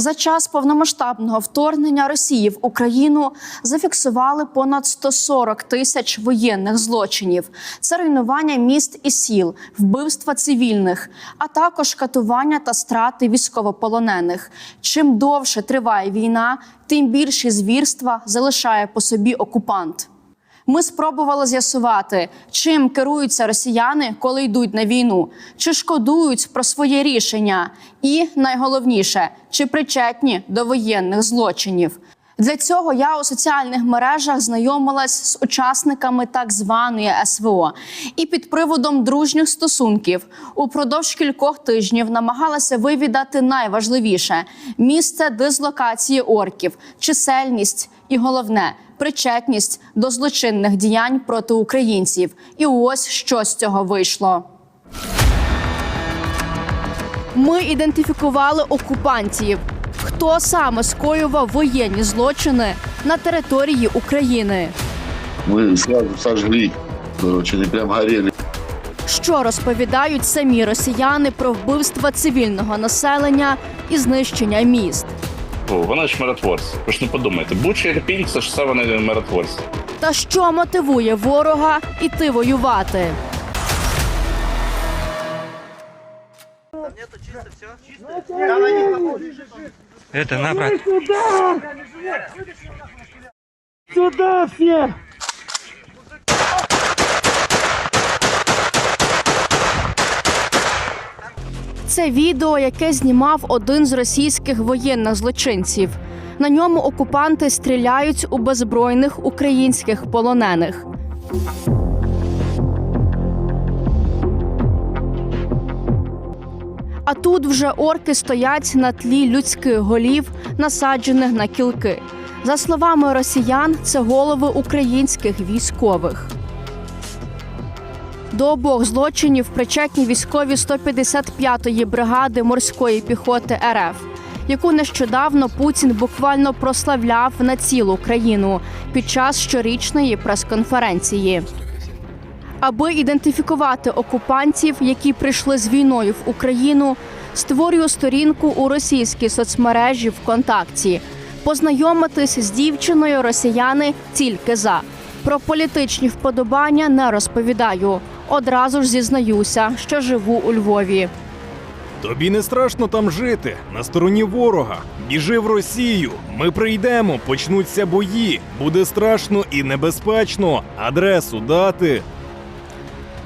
За час повномасштабного вторгнення Росії в Україну зафіксували понад 140 тисяч воєнних злочинів. Це руйнування міст і сіл, вбивства цивільних, а також катування та страти військовополонених. Чим довше триває війна, тим більші звірства залишає по собі окупант. Ми спробували з'ясувати, чим керуються росіяни, коли йдуть на війну, чи шкодують про своє рішення, і найголовніше, чи причетні до воєнних злочинів. Для цього я у соціальних мережах знайомилась з учасниками так званої СВО і під приводом дружніх стосунків упродовж кількох тижнів намагалася вивідати найважливіше місце дислокації орків, чисельність і головне причетність до злочинних діянь проти українців. І ось що з цього вийшло. Ми ідентифікували окупантів. Хто саме скоював воєнні злочини на території України? Мы сразу сожгли. Короче, они прям горели. Що розповідають самі росіяни про вбивства цивільного населення і знищення міст? О, Вони ж миротворці. Ви ж не подумайте, Буча і Ірпінь – це ж все вони миротворці. Та що мотивує ворога іти воювати? Это набрать. Сюда все! Це відео, яке знімав один з російських воєнних злочинців. На ньому окупанти стріляють у беззбройних українських полонених. А тут вже орки стоять на тлі людських голів, насаджених на кілки. За словами росіян, це голови українських військових. До обох злочинів причетні військові 155-ї бригади морської піхоти РФ, яку нещодавно Путін буквально прославляв на цілу країну під час щорічної прес-конференції. Аби ідентифікувати окупантів, які прийшли з війною в Україну, створюю сторінку у російській соцмережі ВКонтакті. Познайомитись з дівчиною росіяни тільки за. Про політичні вподобання не розповідаю. Одразу ж зізнаюся, що живу у Львові. Тобі не страшно там жити на стороні ворога. Біжи в Росію. Ми прийдемо, почнуться бої. Буде страшно і небезпечно. Адресу дати.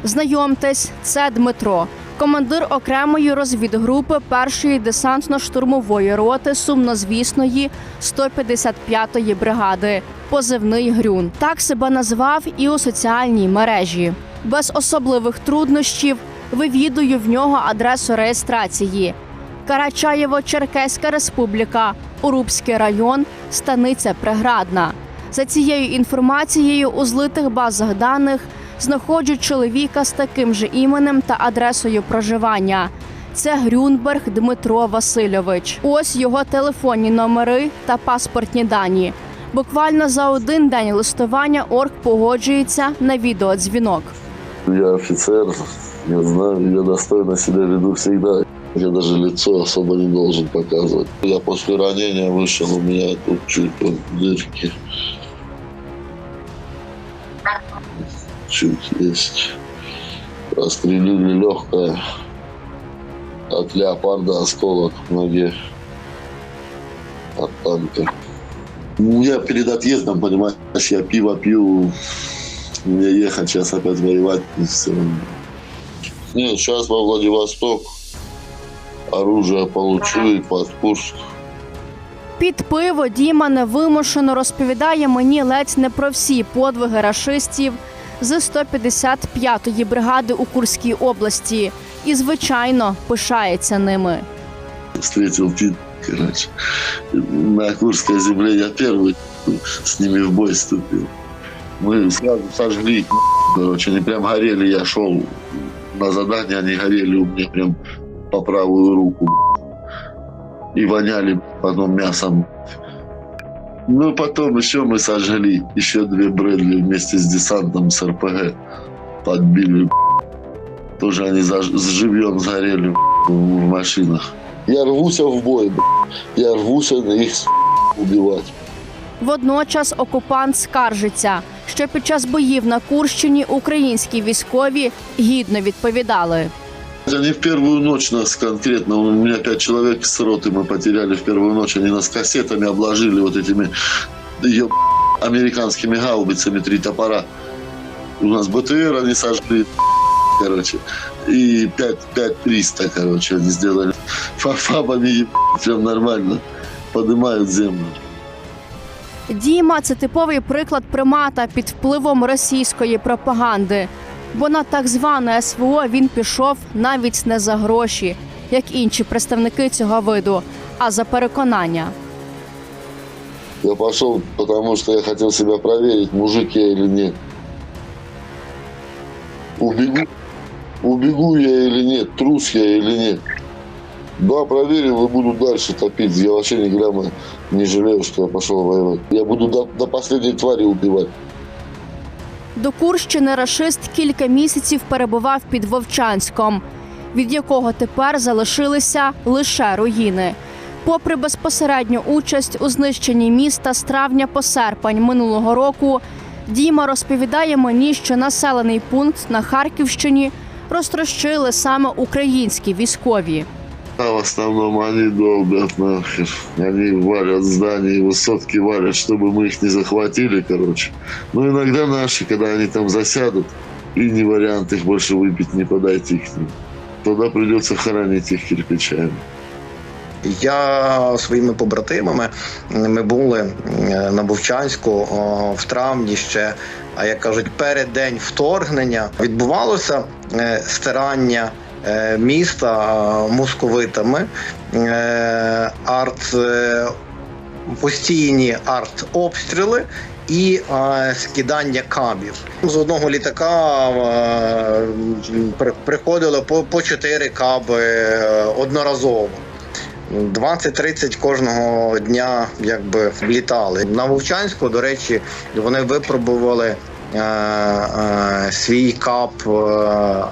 Знайомтесь, це Дмитро, командир окремої розвідгрупи першої десантно-штурмової роти сумнозвісної 155-ї бригади. Позивний Грюн. Так себе назвав і у соціальній мережі. Без особливих труднощів вивідую в нього адресу реєстрації. Карачаєво-Черкеська республіка, Урубський район, станиця Преградна. За цією інформацією у злитих базах даних знаходжу чоловіка з таким же іменем та адресою проживання. Це Грюнберг Дмитро Васильович. Ось його телефонні номери та паспортні дані. Буквально за один день листування орк погоджується на відеодзвінок. Я офицер, я знаю, я достойно себя веду всегда. Я даже лицо особо не должен показывать. Я после ранения вышел, у меня тут чуть дырки. Чуть есть. Прострелили легкое. От леопарда осколок в ноге. От танка. Ну, Я перед отъездом, понимаешь, я пиво пью, мне ехать сейчас опять воевать. и всё. Не, сейчас во Владивосток оружие получу и под Курск. Під пиво Діма невимушено розповідає мені ледь не про всі подвиги рашистів з 155-ї бригади у Курській області і, звичайно, пишається ними. Встретил Пит, короче. На Курской земле я первый с ними в бой вступил. Мы сразу сожгли, короче, они прям горели. Я шел на задание, они горели у меня прям по правую руку. И воняли потом мясом. Ну, потом еще мы сожгли еще две Брэдли вместе с десантом с РПГ. Подбили. Тоже они заж- живьем сгорели в машинах. Я рвуся в бой, б***ь. Я рвуся их с*** убивать. Водночас окупант скаржиться, що під час боїв на Курщині українські військові гідно відповідали. Они в первую ночь нас конкретно, у меня пять человек с роты мы потеряли в первую ночь, они нас кассетами обложили вот этими еб... американскими гаубицами три топора. У нас БТР они сожгли, короче, и 5, 5 300, короче, они сделали. Фа- Фабами еб... прям нормально поднимают землю. Діма це типовий приклад примата під впливом російської пропаганди. Бо на так зване СВО він пішов навіть не за гроші, як інші представники цього виду, а за переконання. Я пошел, потому что я хотел себя проверить, мужик я или нет. Убегу, убегу я или нет, трус я или нет. Да, проверил и буду дальше топить. Я вообще ни грамма не жалею, что я пошел воевать. Я буду до, до последней твари убивать. До Курщини рашист кілька місяців перебував під Вовчанськом, від якого тепер залишилися лише руїни. Попри безпосередню участь у знищенні міста з травня по серпень минулого року, Діма розповідає мені, що населений пункт на Харківщині розтрощили саме українські військові. А в основном они долбят нахер. Они валят здания, высотки валят, чтобы мы их не захватили, короче. Но иногда наши, когда они там засядут, и не вариант их больше выпить, не подойти к ним. Тогда придется хоронить их кирпичами. Я своїми побратимами ми були е, на Бовчанську о, в травні ще. А як кажуть, перед день вторгнення відбувалося е, стирання е, міста е, московитами, е, арт е, постійні арт-обстріли. І е, скидання кабів з одного літака е, при- приходило по, по 4 каби е, одноразово. 20-30 кожного дня якби влітали. На Вовчанську, до речі, вони випробували е, е, свій кап. Е,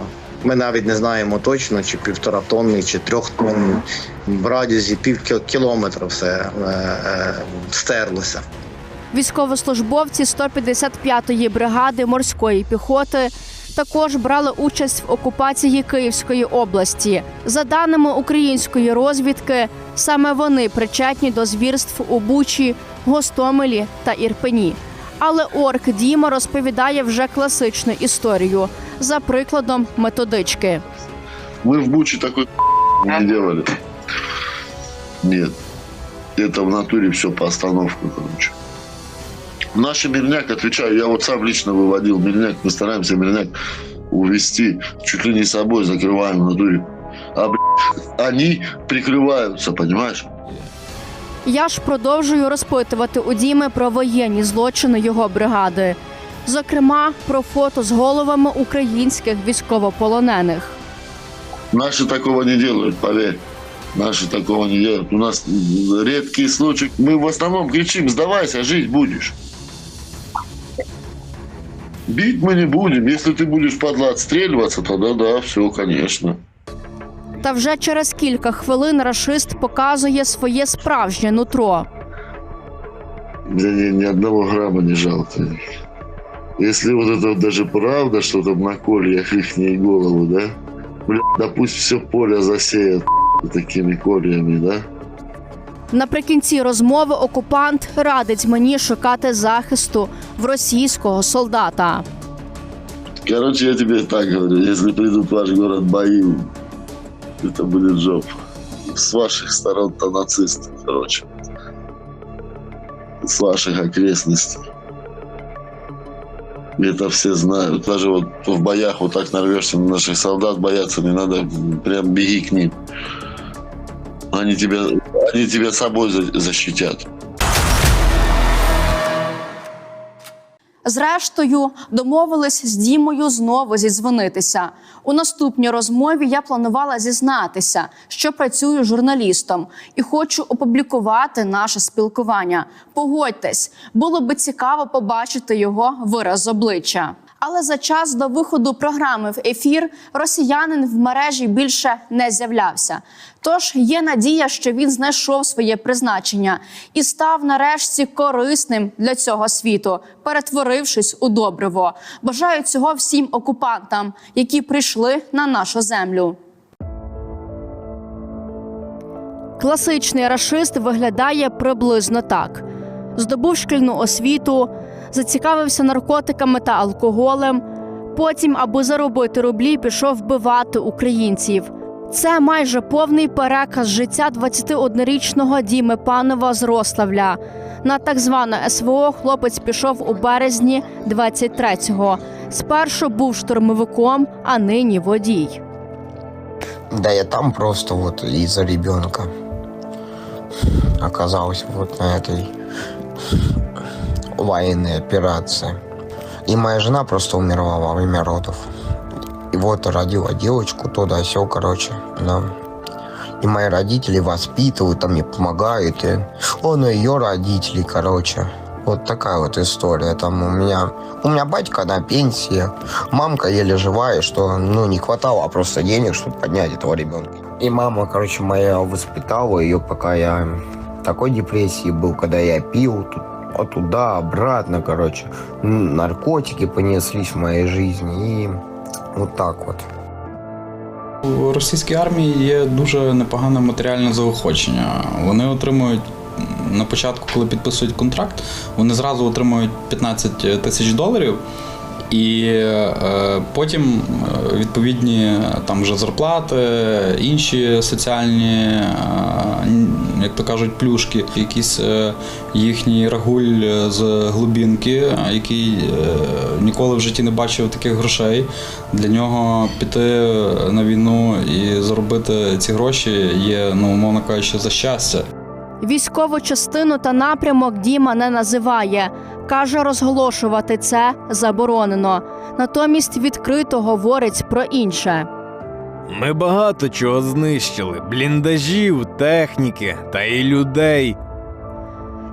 ми навіть не знаємо точно, чи півтора тонни, чи трьох тонн. В радіусі пів кілометра все е, е, стерлося. Військовослужбовці 155-ї бригади морської піхоти також брали участь в окупації Київської області. За даними української розвідки, саме вони причетні до звірств у Бучі, Гостомелі та Ірпені. Але орк Діма розповідає вже класичну історію за прикладом методички. Мы в Буче такой не делали. Нет. Это в натуре все по остановку, короче. Наш мирняк, отвечаю, я вот сам лично выводил мирняк, мы стараемся мирняк увести чуть ли не собой, закрываем в натуре. А, блядь, они прикрываются, понимаешь? Я ж продовжую розпитувати у Діми про воєнні злочини його бригади, зокрема про фото з головами українських військовополонених. Наши такого не делают, поверь. Наши такого не делают. У нас редкий случай. Мы в основном кричим, сдавайся, жить будешь. Бить мы не будем. Если ты будешь, падла, отстреливаться, тогда да, все, конечно. Та вже через кілька хвилин рашист показує своє справжнє нутро. Мне ни, ни одного грамма не жалко. Если вот это вот даже правда, что там на кольях их голову, да? Бля, да пусть все поле засеят такими кольями, да? Наприкінці розмови окупант радить мені шукати захисту в російського солдата. Короче, я тебе так говорю, если придут в ваш город бои, это будет жоп. С ваших сторон-то нацисты, короче. С ваших окрестностей. Это все знают. Даже вот в боях вот так нарвешься на наших солдат, бояться не надо. Прям беги к ним. Они тебя, они тебя собой за- защитят. Зрештою, домовились з Дімою знову зідзвонитися. У наступній розмові я планувала зізнатися, що працюю журналістом і хочу опублікувати наше спілкування. Погодьтесь, було би цікаво побачити його вираз обличчя. Але за час до виходу програми в ефір росіянин в мережі більше не з'являвся. Тож є надія, що він знайшов своє призначення і став нарешті корисним для цього світу, перетворившись у добриво. Бажаю цього всім окупантам, які прийшли на нашу землю. Класичний рашист виглядає приблизно так: здобув шкільну освіту, зацікавився наркотиками та алкоголем. Потім, аби заробити рублі, пішов вбивати українців. Це майже повний переказ життя 21-річного Діми Панова з Рославля. На так зване СВО хлопець пішов у березні 23-го. Спершу був штурмовиком, а нині водій. Да я там просто вот из-за ребенка оказался вот на этой военной операции. И моя жена просто умерла во время родов. И вот родила девочку туда все, короче, да. И мои родители воспитывают, там мне помогают. И он и ее родители, короче. Вот такая вот история. Там у меня, у меня батька на пенсии, мамка еле живая, что ну не хватало просто денег, чтобы поднять этого ребенка. И мама, короче, моя воспитала ее, пока я в такой депрессии был, когда я пил тут, а туда, обратно, короче. Наркотики понеслись в моей жизни. И вот так вот. У російській армії є дуже непогане матеріальне заохочення. Вони отримують на початку, коли підписують контракт, вони зразу отримують 15 тисяч доларів. І е, потім е, відповідні е, там вже зарплати, інші соціальні, е, як то кажуть, плюшки, якийсь е, їхній рагуль з глибінки, який е, ніколи в житті не бачив таких грошей. Для нього піти на війну і заробити ці гроші є, ну умовно кажучи, за щастя. Військову частину та напрямок Діма не називає. Каже, розголошувати це заборонено. Натомість відкрито говорить про інше. Ми багато чого знищили: бліндажів, техніки та і людей.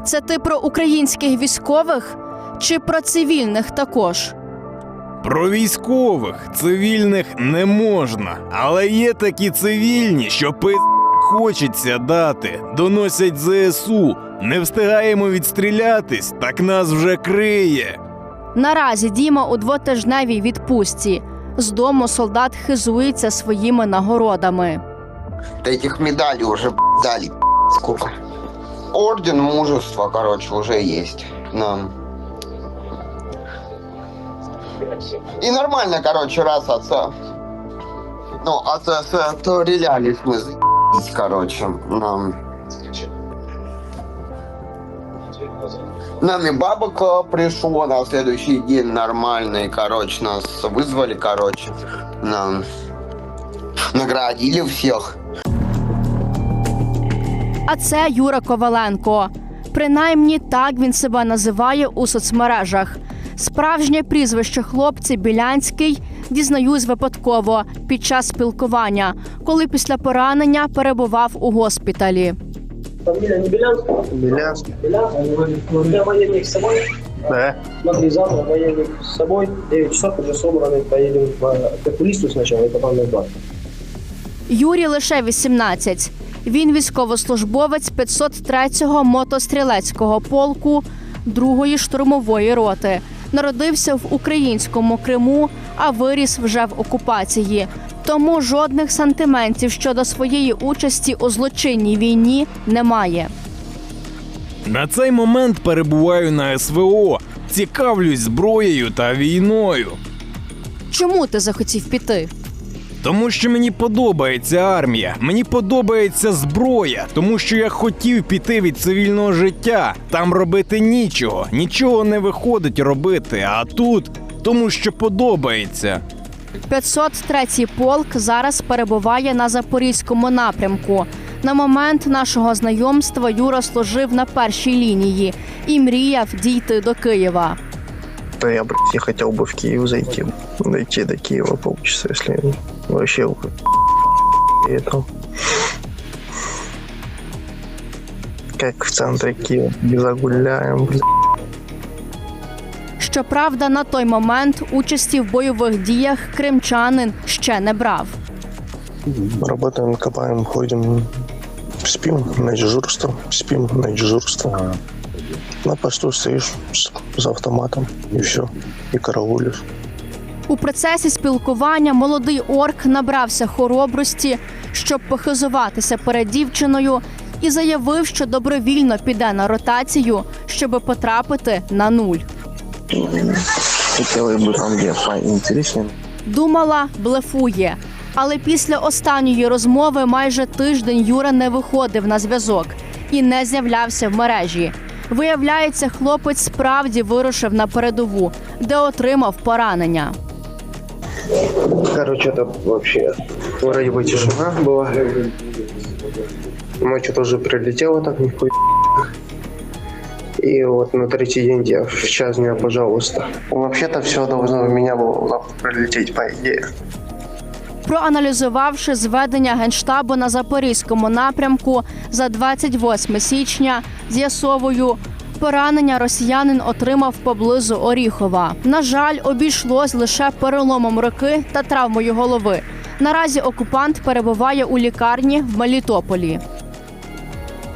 Це ти про українських військових чи про цивільних також? Про військових цивільних не можна, але є такі цивільні, що пи хочеться дати, доносять ЗСУ. Не встигаємо відстрілятись, так нас вже криє. Наразі Діма у двотижневій відпустці. З дому солдат хизується своїми нагородами. Да этих медалей уже дали сколько. Орден мужества, короче, уже есть нам. И нормально, короче, раз отца. Ну, отстрелялись мы, за***ись, короче, нам. Нам и бабок э, пришло на следующий день нормальный, короче, нас вызвали, короче, нам наградили всех. А це Юра Коваленко. Принаймні так він себе називає у соцмережах. Справжнє прізвище хлопця Білянський дізнаюсь випадково під час спілкування, коли після поранення перебував у госпіталі. Фамилия не Белянский? Белянський. Белянский. У тебя военник с собой? Да. Смотри, завтра военник с собой. 9 часов уже собраны. Поедем в, к сначала и потом на бак. Юрі лише 18. Він військовослужбовець 503-го мотострілецького полку 2-ї штурмової роти. Народився в українському Криму, а виріс вже в окупації. Тому жодних сантиментів щодо своєї участі у злочинній війні немає. На цей момент перебуваю на СВО, цікавлюсь зброєю та війною. Чому ти захотів піти? Тому що мені подобається армія, мені подобається зброя, тому що я хотів піти від цивільного життя. Там робити нічого, нічого не виходить робити. А тут тому, що подобається. 503-й полк зараз перебуває на запорізькому напрямку. На момент нашого знайомства Юра служив на першій лінії і мріяв дійти до Києва. Да я, блядь, не хотел бы в Киев зайти. Дойти до Киева полчаса, если вообще и это. В центре Киева. Не загуляем, блядь. Щоправда, на той момент участі в бойових діях кримчанин ще не брав. Работаем, копаем, ходим, спим на дежурство, спим на дежурство. На посту стоишь с, с автоматом и все, и караулишь. У процесі спілкування молодий орк набрався хоробрості, щоб похизуватися перед дівчиною, і заявив, що добровільно піде на ротацію, щоб потрапити на нуль Хотелось бы там где поинтереснее. Думала, блефує. Але після останньої розмови майже тиждень Юра не виходив на зв'язок і не з'являвся в мережі. Виявляється, хлопець справді вирушив на передову, де отримав поранення. Короче, это вообще вроде бы тишина была. Ночью тоже прилетело так нихуя. И вот на третий день я в час дня, пожалуйста. Вообще-то все должно в меня было прилететь, по идее. Проаналізувавши зведення генштабу на запорізькому напрямку за 28 січня, з'ясовую. Поранення росіянин отримав поблизу Оріхова. На жаль, обійшлось лише переломом руки та травмою голови. Наразі окупант перебуває у лікарні в Мелітополі.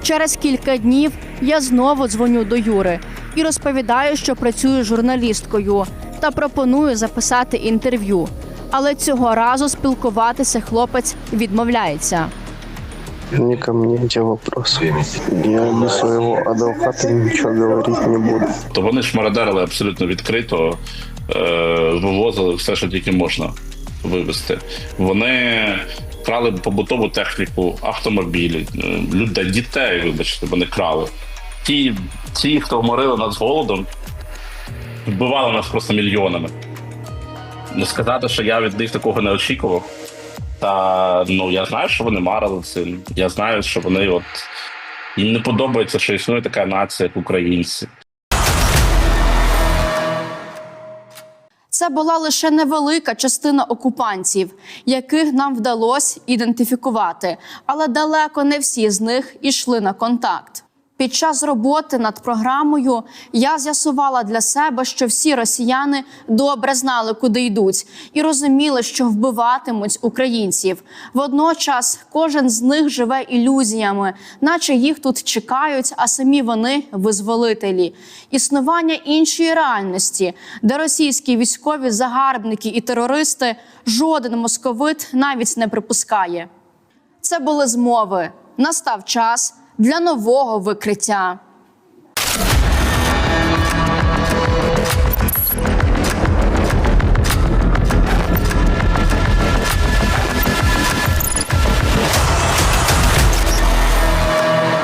Через кілька днів я знову дзвоню до Юри і розповідаю, що працюю журналісткою та пропоную записати інтерв'ю. Але цього разу спілкуватися хлопець відмовляється. Не ко мне эти вопросы. Я без своего адвоката ничего говорить не буду. То вони ж мародерили абсолютно відкрито, е, вивозили все, що тільки можна вивезти. Вони крали побутову техніку, автомобілі, е, людей, дітей, вибачте, вони крали. Ті, ті, хто морили нас голодом, вбивали нас просто мільйонами. Не сказати, що я від них такого не очікував. Та ну я знаю, що вони марили цим. Я знаю, що вони от їм не подобається, що існує така нація, як українці. Це була лише невелика частина окупантів, яких нам вдалося ідентифікувати, але далеко не всі з них ішли на контакт. Під час роботи над програмою я з'ясувала для себе, що всі росіяни добре знали, куди йдуть, і розуміли, що вбиватимуть українців. Водночас кожен з них живе ілюзіями, наче їх тут чекають, а самі вони визволителі. Існування іншої реальності, де російські військові загарбники і терористи жоден московит навіть не припускає. Це були змови. Настав час для нового викриття.